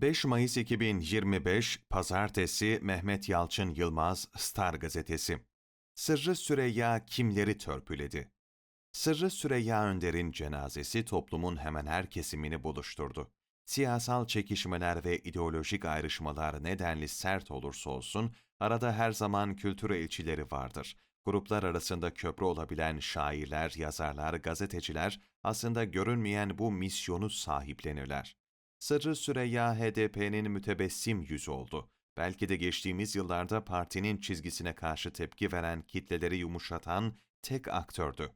5 Mayıs 2025 Pazartesi Mehmet Yalçın Yılmaz Star Gazetesi Sırrı Süreyya kimleri törpüledi? Sırrı Süreyya Önder'in cenazesi toplumun hemen her kesimini buluşturdu. Siyasal çekişmeler ve ideolojik ayrışmalar nedenli sert olursa olsun, arada her zaman kültür elçileri vardır. Gruplar arasında köprü olabilen şairler, yazarlar, gazeteciler aslında görünmeyen bu misyonu sahiplenirler. Sırrı Süreyya HDP'nin mütebessim yüzü oldu. Belki de geçtiğimiz yıllarda partinin çizgisine karşı tepki veren kitleleri yumuşatan tek aktördü.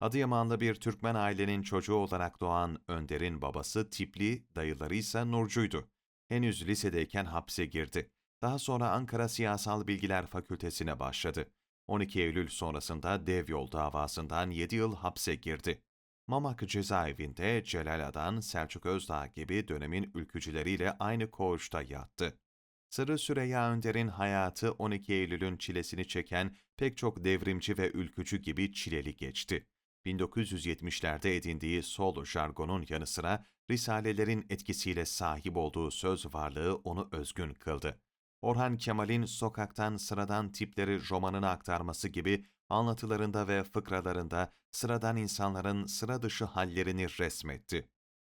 Adıyamanlı bir Türkmen ailenin çocuğu olarak doğan Önder'in babası Tipli, dayıları ise Nurcuydu. Henüz lisedeyken hapse girdi. Daha sonra Ankara Siyasal Bilgiler Fakültesine başladı. 12 Eylül sonrasında dev yol davasından 7 yıl hapse girdi. Mamak cezaevinde Celal Adan, Selçuk Özdağ gibi dönemin ülkücüleriyle aynı koğuşta yattı. Sırrı Süreyya Önder'in hayatı 12 Eylül'ün çilesini çeken pek çok devrimci ve ülkücü gibi çileli geçti. 1970'lerde edindiği sol jargonun yanı sıra risalelerin etkisiyle sahip olduğu söz varlığı onu özgün kıldı. Orhan Kemal'in sokaktan sıradan tipleri romanına aktarması gibi anlatılarında ve fıkralarında sıradan insanların sıra dışı hallerini resmetti.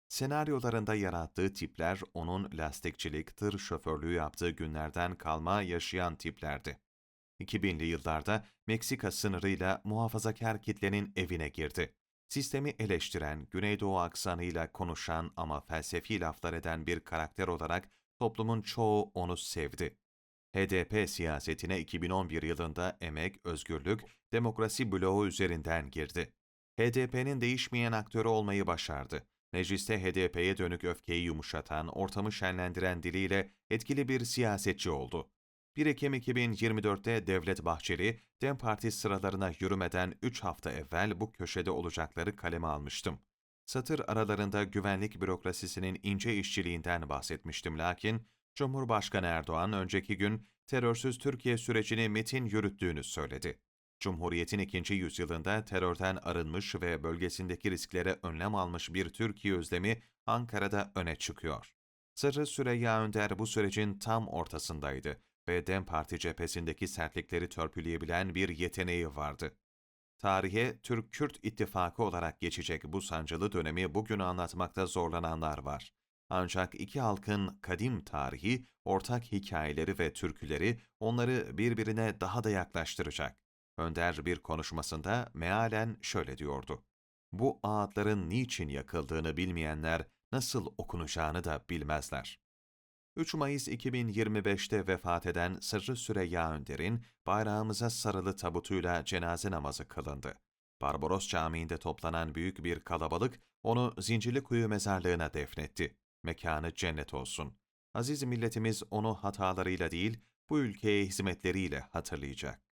Senaryolarında yarattığı tipler onun lastikçilik, tır şoförlüğü yaptığı günlerden kalma yaşayan tiplerdi. 2000'li yıllarda Meksika sınırıyla muhafazakar kitlenin evine girdi. Sistemi eleştiren, Güneydoğu aksanıyla konuşan ama felsefi laflar eden bir karakter olarak toplumun çoğu onu sevdi. HDP siyasetine 2011 yılında emek, özgürlük, demokrasi bloğu üzerinden girdi. HDP'nin değişmeyen aktörü olmayı başardı. Mecliste HDP'ye dönük öfkeyi yumuşatan, ortamı şenlendiren diliyle etkili bir siyasetçi oldu. 1 Ekim 2024'te Devlet Bahçeli, DEM Parti sıralarına yürümeden 3 hafta evvel bu köşede olacakları kaleme almıştım. Satır aralarında güvenlik bürokrasisinin ince işçiliğinden bahsetmiştim lakin, Cumhurbaşkanı Erdoğan önceki gün terörsüz Türkiye sürecini metin yürüttüğünü söyledi. Cumhuriyet'in ikinci yüzyılında terörden arınmış ve bölgesindeki risklere önlem almış bir Türkiye özlemi Ankara'da öne çıkıyor. Sırrı Süreyya Önder bu sürecin tam ortasındaydı ve DEM Parti cephesindeki sertlikleri törpüleyebilen bir yeteneği vardı. Tarihe Türk-Kürt ittifakı olarak geçecek bu sancılı dönemi bugün anlatmakta zorlananlar var. Ancak iki halkın kadim tarihi, ortak hikayeleri ve türküleri onları birbirine daha da yaklaştıracak. Önder bir konuşmasında mealen şöyle diyordu. Bu ağıtların niçin yakıldığını bilmeyenler nasıl okunacağını da bilmezler. 3 Mayıs 2025'te vefat eden Sırrı Süreyya Önder'in bayrağımıza sarılı tabutuyla cenaze namazı kılındı. Barbaros Camii'nde toplanan büyük bir kalabalık onu Zincirlikuyu mezarlığına defnetti. Mekanı cennet olsun. Aziz milletimiz onu hatalarıyla değil, bu ülkeye hizmetleriyle hatırlayacak.